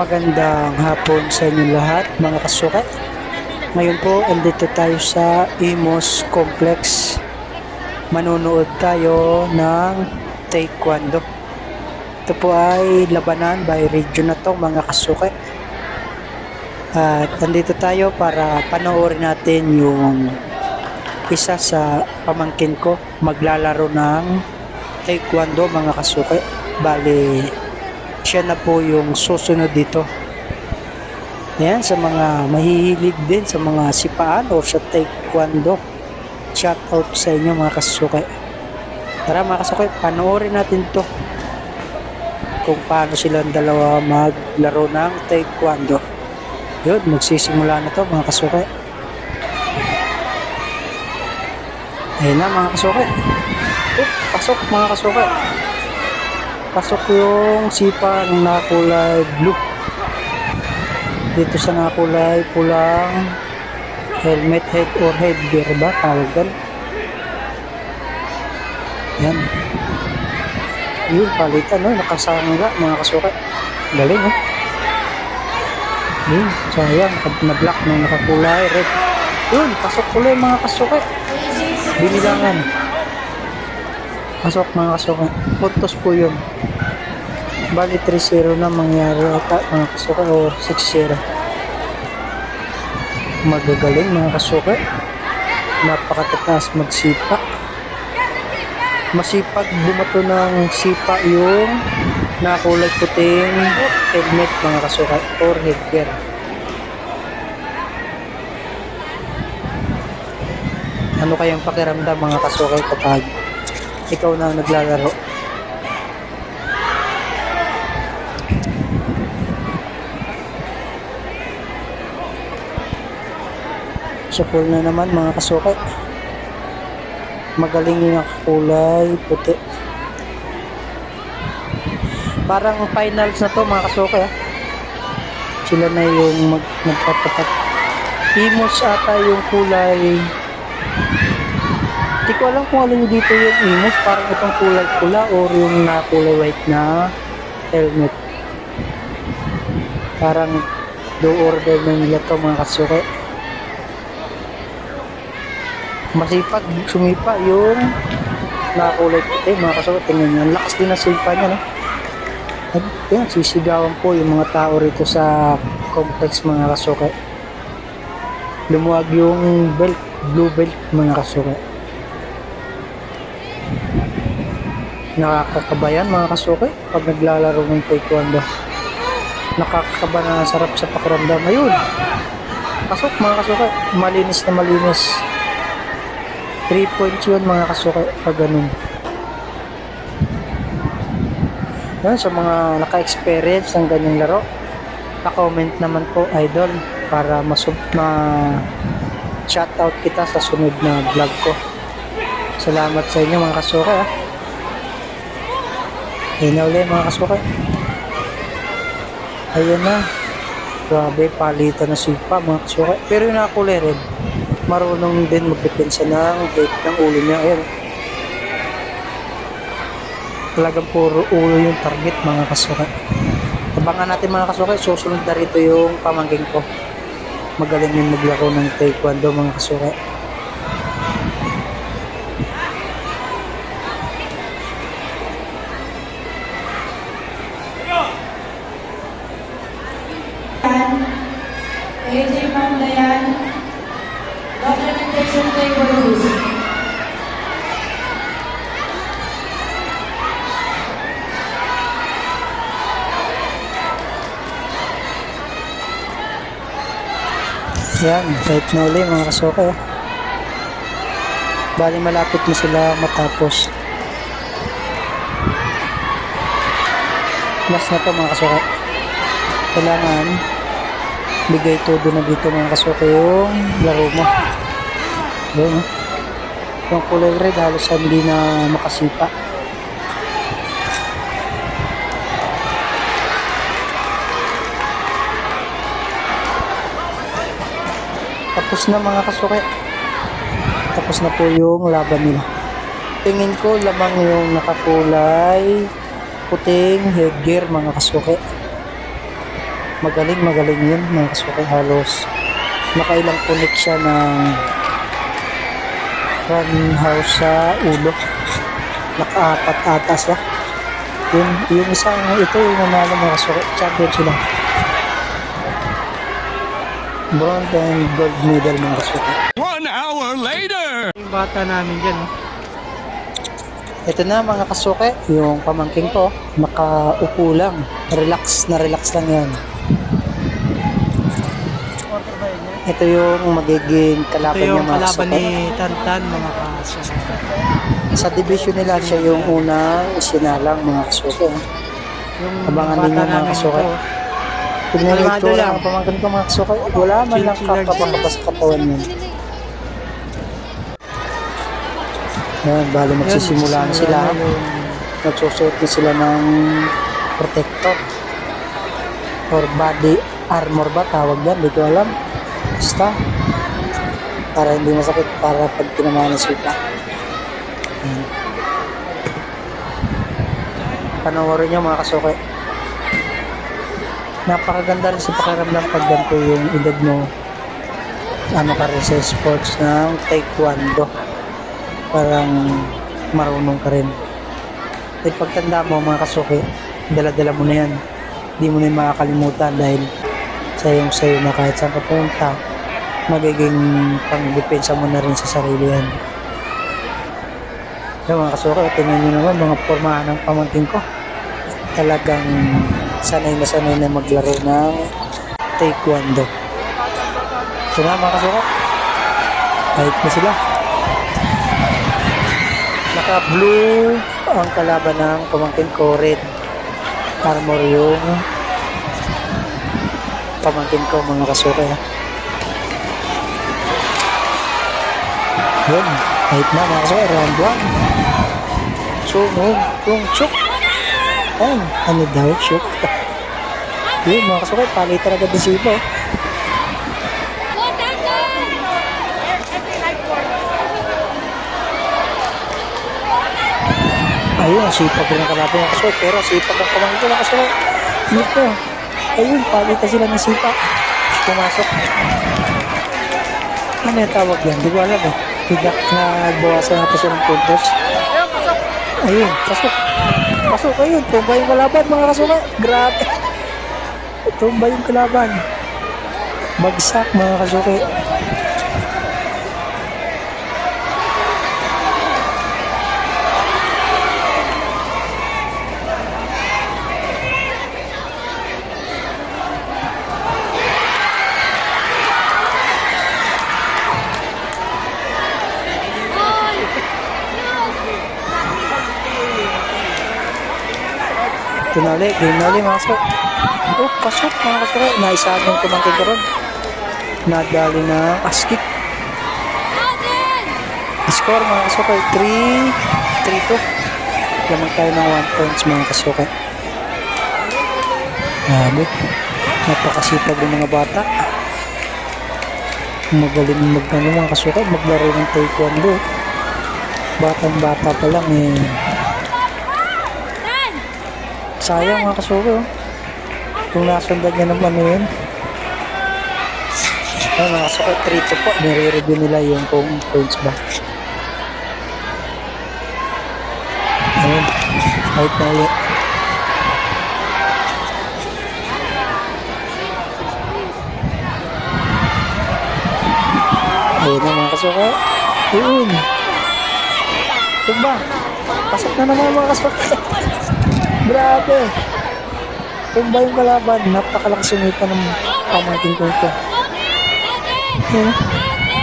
Magandang hapon sa inyo lahat mga kasukat. Ngayon po, andito tayo sa Imos Complex. Manonood tayo ng Taekwondo. Ito po ay labanan by region na to mga kasukat. At andito tayo para panoorin natin yung isa sa pamangkin ko maglalaro ng Taekwondo mga kasukat. Bali, siya na po yung susunod dito. Yan, sa mga mahihilig din sa mga sipaan o sa taekwondo. Shout out sa inyo mga kasukay. Tara mga kasukay, panoorin natin to. Kung paano silang dalawa maglaro ng taekwondo. Yun, magsisimula na to mga kasukay. Ayun na mga kasukay. Up, pasok mga kasukay pasok yung sipa ng nakulay blue. Dito sa nakulay pulang helmet head or headgear ba tawagan yan. Yun palitan no nakasangga mga kasukat galing oh. Yun sayang pag na-black ng nakakulay red. Yun pasok ulit mga kasukat binilangan Pasok mga kasuka. Putos po yun. Bali 3-0 na mangyari ata mga kasuka o 6-0. Magagaling mga kasuka. Napakatataas magsipa. Masipag bumato ng sipa yung nakulay puting helmet mga kasuka or headgear. Ano kayang pakiramdam mga kasuka kapag ikaw na naglalaro. Sa pool na naman mga kasukay. Magaling yung kulay puti. Parang finals na to mga kasukay. ah. Sila na yung mag magpapatak. Imos ata yung kulay hindi ko alam kung alin dito yung imos. Parang itong kulay pula or yung na kulay white na helmet. Parang do order na nila to mga kasuke. Masipag, sumipa yung nakakulay puti mga kasuke. Tingnan nyo, lakas din ng sipa niya. No? At yan, sisigawan po yung mga tao rito sa complex mga kasuke. Lumuwag yung belt, blue belt mga kasuke. Nakakakabayan mga kasuke pag naglalaro ng taekwondo. Nakakakaba na sarap sa pakiramdam. Ayun. Pasok mga kasuke malinis na malinis. 3 points yun mga kasuke pag ganun. Yan sa mga naka-experience ng ganyang laro na-comment naman po idol para masub ma shoutout kita sa sunod na vlog ko. Salamat sa inyo mga kasuke ah. Ayun na ulit mga kasukay. Ayun na. Grabe, palitan na sipa mga kasukay. Pero yung nakakulay red, marunong din magdepensa ng weight ng ulo niya. Ayun. Talagang puro ulo yung target mga kasukay. Abangan natin mga kasukay, susunod na rito yung pamangking ko. Magaling yung maglaro ng taekwondo mga kasukay. AJ Mamlayan, documentation tables. Yan, kahit na uli mga kasuka. Oh. Bali malapit na sila matapos. Last na to mga kasuka. Kailangan bigay todo na dito mga kasuka yung laro mo. Yun, oh. Yung kulay red halos hindi na makasipa. Tapos na mga kasuke. Tapos na po yung laban nila. Tingin ko lamang yung nakakulay puting headgear mga kasuke. Magaling, magaling yun mga kasuke. Halos nakailang punit siya ng run house sa ulo. Nakaapat ata siya. Yun, yung isang ito yung nanalo mga kasuke. Champion sila. Bronze and gold medal mga kasuke. One hour later! Yung bata namin dyan, oh. Ito na mga kasuke, yung pamangking ko, nakaupo lang. Relax na relax lang yan. Ito yung magiging kalaban niya mga kalaban ni Tantan, mga kaso. Sa division nila siya yung unang sinalang mga kasuke. Yung Abangan yung mga ito, Tignan yung itsura lang. ng pamangkin ko mga kasuke. Wala man lang kakapangkapa sa katawan niya. Yan, bali magsisimula na sila. nagsusuot na sila ng protector or body armor ba tawag yan, hindi ko alam. Basta para hindi masakit para pag tinamaan ng suka. Hmm. panoorin nyo mga kasuke napakaganda rin sa pakiramdam pag ganito yung edad mo. Ano ka rin sa sports ng taekwondo. Parang marunong ka rin. At pagtanda mo mga kasuki, dala-dala mo na yan. Hindi mo na yung makakalimutan dahil sayong sayo na kahit saan ka punta, magiging pang-depensa mo na rin sa sarili yan. Yung mga kasuki, tingnan nyo naman mga pormahan ng pamangkin ko. Talagang sanay na sanay na maglaro ng taekwondo. So na mga kasuki, kahit na sila naka-blue ang kalaban ng pamangkin ko, red armor yung pamangkin ko mga kasuke. ha. Yun, kahit na mga kasuke, round 1. Sumog, yung chuk. Ayun, ano daw, chuk. Yun, mga kasuke, palitan agad ng sipa. oh. Ayun, sipag rin ang kalaban ng kasuot. Pero sipag ang pamangkin ko ng kasuot. Dito. Ayun, palitan sila ng sipa. Pumasok. Ano yung tawag yan? Di ko alam eh. Bigla na bawasan natin siya ng puntos. Ayun, pasok. Pasok, ayun. Tumba yung kalaban mga kasuka. Grabe. Tumba yung kalaban. Bagsak mga kasuki. Tinali, game na ulit mga kasuki. Oh, pasok mga kasuki. Naisahan yung kumangkin ko ron. Nadali na askik. Score mga kasuki, 3 3-2. Lamang tayo ng 1 points mga kasuki. Grabe. Napakasipag ng mga bata. Magaling mag ano, mga kasuki, maglaro ng taekwondo. Batang bata pa lang eh. Sayang mga kasuki oh. Kung nasundan niya naman ano yun. Ay mga kasuki, 3 po. Nire-review nila yung kung points ba. Ayun. Kahit na ulit. Ayun na mga kasuki. Ayun. Tumba. Pasok na naman mga kasuki. Grabe. Tumba yung kalaban. Napakalakas sumita ng pamangkin ko ito.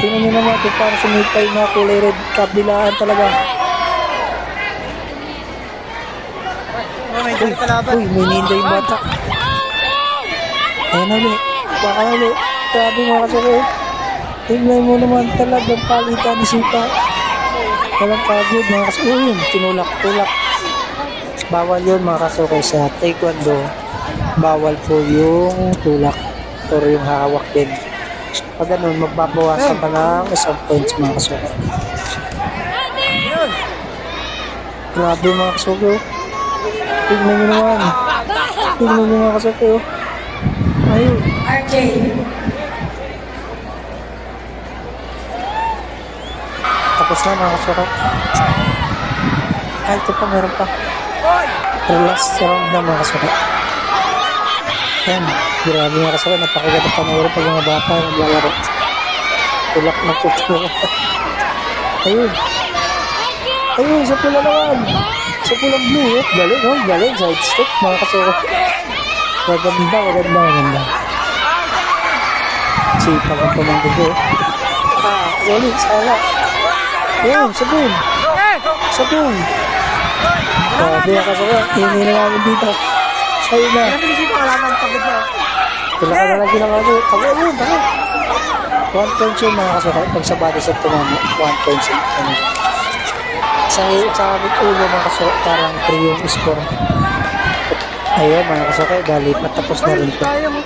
Tingnan nyo naman kung paano sumita yung mga kulay red. Kabilaan talaga. Kalaban. Uy, may ninda yung bata. Ayan na ulit. Baka na ulit. Grabe mga kasuko. Tingnan mo naman talagang palitan ni Sipa. Walang pagod mga kasuko. Uy, yun. Bawal yun mga kasuko sa taekwondo. Bawal po yung tulak or yung hawak din. Pag ganun, magbabawasan pa ng isang points mga kasuko. Grabe mga kasuko. Tignan nyo naman. Tignan nyo mga kasuko. ayun. RJ. Tapos na mga kasukat. Ay, ito pa, meron pa. Last round na mga kasukat. Yan, grabe mga kasukat. Napakaganda panoorin pag mga bata naglalaro. Tulak na tuturo. Ayun. Ayun, sa pula naman. Sa pulang blue. Oh. Galing, oh. Galing. Side step, mga kasukat. Maganda, maganda, maganda. Sipag ang pamanggugo. Ah, galing, sana. Ayun, sabon. Sabon. Grabe sa ka. Hindi na namin dito. Sa'yo na. Pa wala nang pagod na. Wala ka na lang ginawa ko. Tago, ayun, tago. One point yun mga sa body set tumama, one point yun. Ano. Sa, sa aming ulo mga kasukay, parang 3 yung score. Ayun mga kasukay, bali, patapos na rin to. Kaya mo.